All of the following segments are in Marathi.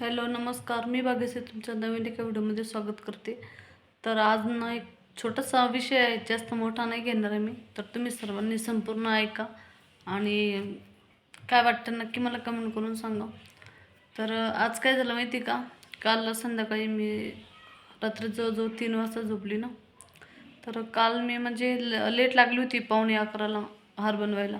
हॅलो नमस्कार. मी भाग्यश्री तुमच्या नवीन एका व्हिडिओमध्ये स्वागत करते. तर आज ना एक छोटासा विषय आहे जास्त मोठा नाही घेणार आहे मी. तर तुम्ही सर्वांनी संपूर्ण ऐका आणि काय वाटतं नक्की मला कमेंट करून सांगा. तर आज काय झालं माहिती का? काल संध्याकाळी मी रात्री जवळजवळ तीन वाजता झोपली ना. तर काल मी म्हणजे ल- लेट लागली होती पावणे अकराला हार बनवायला.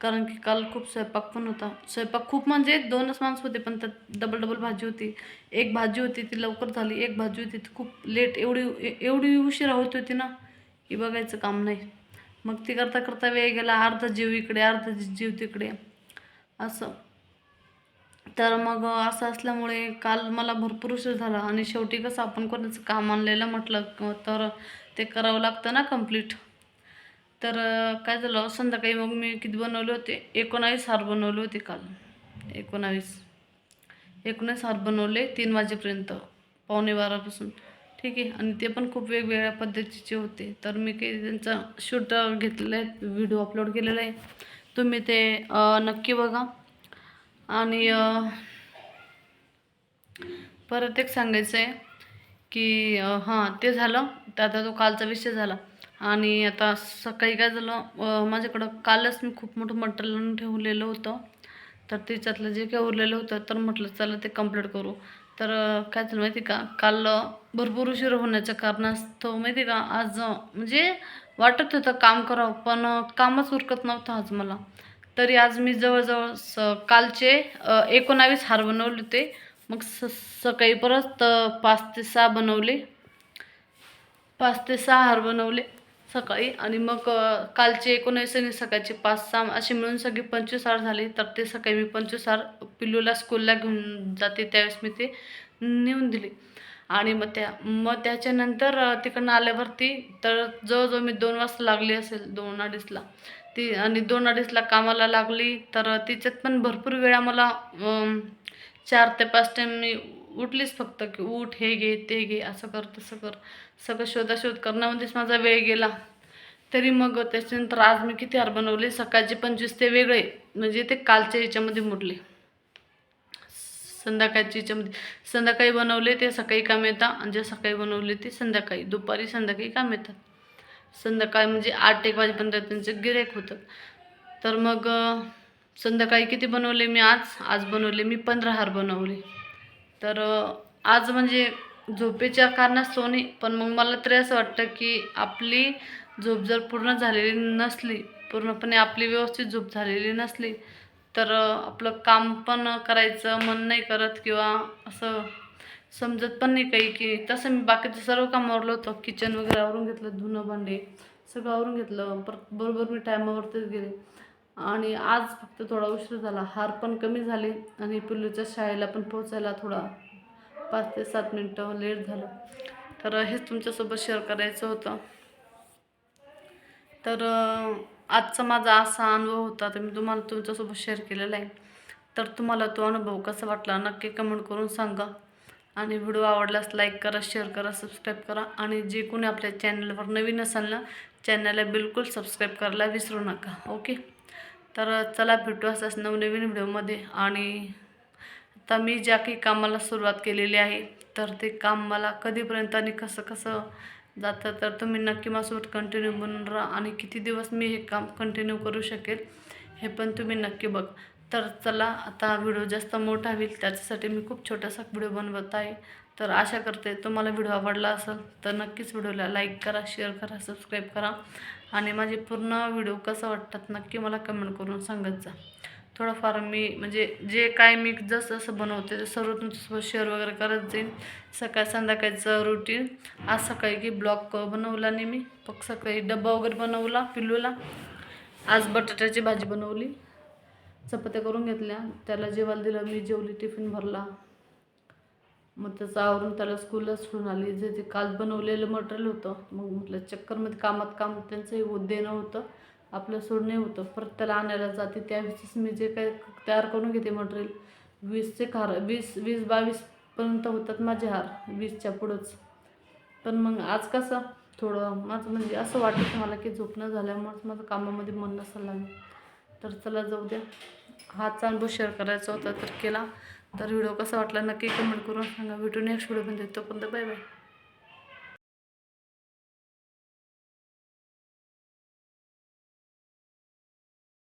कारण की काल खूप स्वयंपाक पण होता. स्वयंपाक खूप म्हणजे दोनच माणसं होते पण त्यात डबल डबल भाजी होती. एक भाजी होती ती लवकर झाली. एक भाजी होती ती खूप लेट एवढी ए- एवढी उशिरा होत होती ना की बघायचं काम नाही. मग ती करता करता वेळ गेला अर्धा जीव इकडे अर्धा जीव तिकडे. असं. तर मग असं असल्यामुळे काल मला भरपूर उशीर झाला. आणि शेवटी कसं आपण कोणाचं काम आणलेलं म्हटलं तर ते करावं लागतं ना कंप्लीट तर काय झालं संध्याकाळी मग मी किती बनवले होते? एकोणावीस हार बनवले होते काल. एकोणावीस. एकोणीस हार बनवले तीन वाजेपर्यंत पावणे बारापासून. ठीक आहे आणि ते पण खूप वेगवेगळ्या पद्धतीचे होते. तर मी काही त्यांचा शूट घेतलेला आहे व्हिडिओ अपलोड केलेला आहे. तुम्ही ते नक्की बघा. आणि परत एक सांगायचं आहे की हां ते झालं. तर आता तो कालचा विषय झाला. आणि आता सकाळी काय झालं माझ्याकडं कालच मी खूप मोठं मटेरियल आणून ठेवलेलं होतं. तर त्याच्यातलं जे काही उरलेलं होतं तर म्हटलं चला ते कंप्लीट करू. तर काय झालं माहिती का काल भरपूर उशीर होण्याच्या कारणास्तव माहिती का आज म्हणजे वाटत होतं काम करावं पण कामच उरकत नव्हतं आज मला. तरी आज मी जवळजवळ स कालचे एकोणावीस हार बनवले होते. मग स सकाळी परत पाच ते सहा बनवले. पाच ते सहा हार बनवले. सकाळी आणि मग कालचे एकोणावीस आणि सकाळचे पाच सहा असे मिळून सगळी पंचवीस हार झाले. तर ते सकाळी मी पंचवीस हार पिल्लूला स्कूलला घेऊन जाते. त्यावेळेस मी ते नेऊन दिले. आणि मग त्या मग त्याच्यानंतर तिकडनं आल्यावरती तर जवळजवळ मी दोन वाजता लागली असेल दोन अडीचला. ती आणि दोन अडीचला कामाला लागली. तर तिच्यात पण भरपूर वेळा मला चार ते पाच टाईम मी उठलीच फक्त की उठ हे घे ते घे असं कर तसं कर. सगळं शोधाशोध करण्यामध्येच माझा वेळ गेला. तरी मग त्याच्यानंतर आज मी किती हार बनवले? सकाळचे पंचवीस ते वेगळे म्हणजे ते कालच्या याच्यामध्ये मुरले. संध्याकाळच्या याच्यामध्ये संध्याकाळी बनवले ते सकाळी काम येतात आणि जे सकाळी बनवले ते संध्याकाळी. दुपारी संध्याकाळी काम येतात. संध्याकाळी म्हणजे आठ एक वाजेपर्यंत त्यांचं गिऱ्हाईक होतं तर मग संध्याकाळी किती बनवले मी आज? आज बनवले मी पंधरा हार बनवले. तर आज म्हणजे झोपेच्या कारणास्तव नाही पण मग मला तरी असं वाटतं की आपली झोप जर पूर्ण झालेली नसली पूर्णपणे आपली व्यवस्थित झोप झालेली नसली तर आपलं काम पण करायचं मन नाही करत किंवा असं समजत पण नाही काही की तसं मी बाकीचं सर्व काम आवरलं होतं. किचन वगैरे आवरून घेतलं धुणं भांडे सगळं आवरून घेतलं. परत बरोबर मी टायमावरतीच गेले. आणि आज फक्त थोडा उशीर झाला. हार पण कमी झाले आणि पिल्लूच्या शाळेला पण पोहोचायला थोडा पाच ते सात मिनटं लेट झालं. तर हेच तुमच्यासोबत शेअर करायचं होतं. तर आजचा माझा असा अनुभव होता तर मी तुम्हाला तुमच्यासोबत शेअर केलेला आहे. तर तुम्हाला तो अनुभव कसा वाटला नक्की कमेंट करून सांगा. आणि व्हिडिओ आवडल्यास लाईक करा शेअर करा सबस्क्राईब करा. आणि जे कोणी आपल्या चॅनलवर नवीन असाल ना चॅनलला बिलकुल सबस्क्राईब करायला विसरू नका. ओके तर चला भेटू असाच नवनवीन व्हिडिओमध्ये. आणि आता मी ज्या काही कामाला सुरुवात केलेली आहे तर ते काम मला कधीपर्यंत आणि कसं कसं जातं तर तुम्ही नक्की माझ्यासोबत कंटिन्यू बनून राहा. आणि किती दिवस मी हे काम कंटिन्यू करू शकेल हे पण तुम्ही नक्की बघ. तर चला आता व्हिडिओ जास्त मोठा होईल त्याच्यासाठी मी खूप छोटासा व्हिडिओ बनवत आहे. तर आशा करते तुम्हाला व्हिडिओ आवडला असेल तर नक्कीच व्हिडिओला लाईक करा शेअर करा सबस्क्राईब करा. आणि माझे पूर्ण व्हिडिओ कसं वाटतात नक्की मला कमेंट करून सांगत जा. थोडंफार मी म्हणजे जे काय मी जसं जसं बनवते ते सर्व तुमच्यासोबत शेअर वगैरे करत जाईन. सकाळ संध्याकाळचं रुटीन आज सकाळी की ब्लॉक बनवला नाही मी फक्त सकाळी डब्बा वगैरे बनवला पिल्लूला. आज बटाट्याची भाजी बनवली. चपात्या करून घेतल्या. त्याला जेवायला दिलं. मी जेवली. टिफिन भरला. मग त्याचं आवरून त्याला स्कूलला सोडून आली. जे ते काल बनवलेलं मटेरियल होतं. मग म्हटलं चक्करमध्ये कामात काम त्यांचंही होत देणं होतं. आपलं सोडणे होतं. परत त्याला आणायला जाते. त्यावेळेस मी जे काय तयार करून घेते मटेरियल वीसचे हार वीस वीस बावीसपर्यंत होतात माझे हार. वीसच्या पुढंच. पण मग आज कसं? थोडं माझं म्हणजे असं वाटतं मला की झोपणं झाल्यामुळेच माझं कामामध्ये मन नसायला लागलं. तर चला जाऊ द्या. हा चांगला शेअर करायचा होता तर केला. तर व्हिडिओ कसा वाटला नक्की कमेंट करून सांगा. व्हिडिओ नेक्स्ट व्हिडिओ पण देतो पण बाय बाय